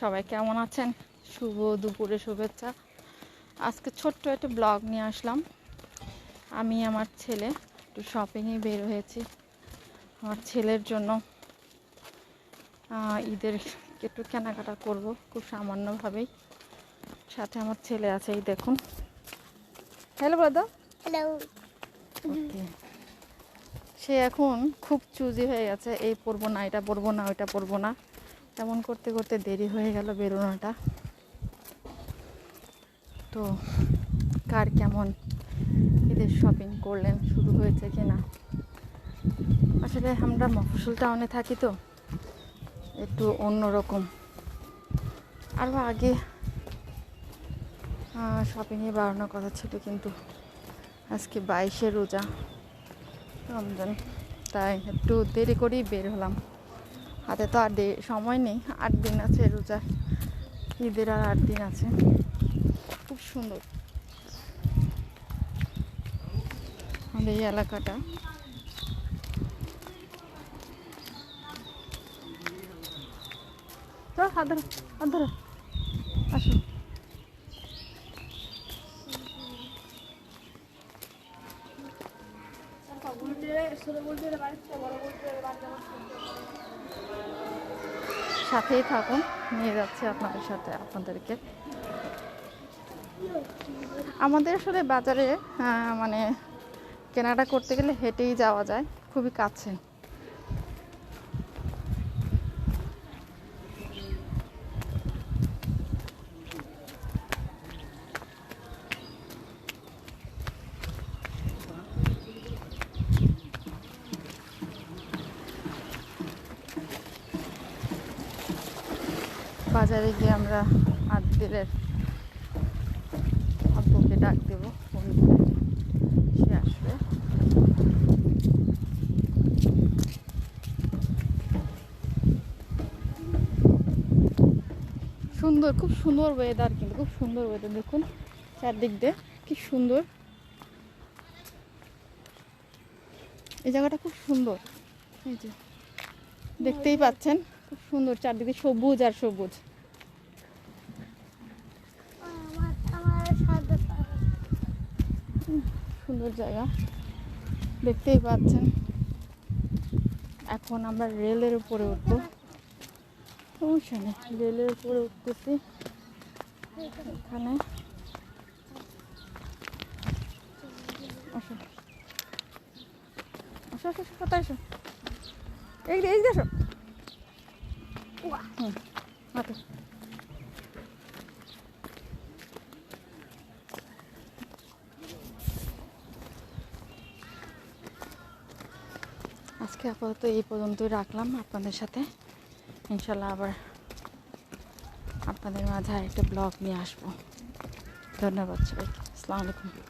সবাই কেমন আছেন? শুভ দুপুরে শুভেচ্ছা। আজকে ছোট্ট একটা ব্লগ নিয়ে আসলাম। আমি আমার ছেলে একটু শপিংয়ে বের হয়েছি। আমার ছেলের জন্য ঈদের একটু কেনাকাটা করব খুব সামান্যভাবেই। সাথে আমার ছেলে আছে এই দেখুন। হ্যালো দাদা হ্যালো সে এখন খুব চুজি হয়ে গেছে এই পরবো না এটা পরবো না ওইটা পরবো না। তেমন করতে করতে দেরি হয়ে গেল বেরোনোটা। তো কার কেমন ঈদের শপিং করলেন, শুরু হয়েছে কি না আসলে আমরা মফসল টাউনে থাকি তো, একটু অন্যরকম। আরও আগে শপিংয়ে বাড়ানোর কথা ছিল কিন্তু আজকে বাইশে রোজা। রমজান তাই একটু দেরি করেই বের হলাম। হাতে তো আর সময় নেই। আট দিন আছে রোজা। ঈদের আর আট দিন আছে। খুব সুন্দর। আমাদের এই এলাকাটা। আসো। সাথেই থাকুন, নিয়ে যাচ্ছি আপনাদের সাথে আপনাদেরকে। আমাদের আসলে বাজারে মানে কেনাটা করতে গেলে হেঁটেই যাওয়া যায়, খুবই কাছে। বাজারে গিয়ে আমরা আদিলের আব্বুকে ডাক দেবো ফোন সে আসবে। সুন্দর, খুব সুন্দর ওয়েদার কিন্তু, খুব সুন্দর ওয়েদার দেখুন চারদিক দিয়ে, কি সুন্দর। এই জায়গাটা খুব সুন্দর, এই যে, দেখতেই পাচ্ছেন। খুব সুন্দর, চারদিকে সবুজ আর সবুজ। সুন্দর জায়গা। দেখতেই পাচ্ছেন। এখন আমরা রেলের উপরে উঠবো। সমস্যা নেই রেলের উপরে উঠতেছি। এখানে। আসো। আসো আসো কোথায় আসো? এই এই আসো। আজকে আপাতত এই পর্যন্তই রাখলাম আপনাদের সাথে। ইনশাল্লাহ আবার আপনাদের মাঝে আরেকটা ব্লগ নিয়ে আসব। ধন্যবাদ সবাইকে। আসসালামু আলাইকুম।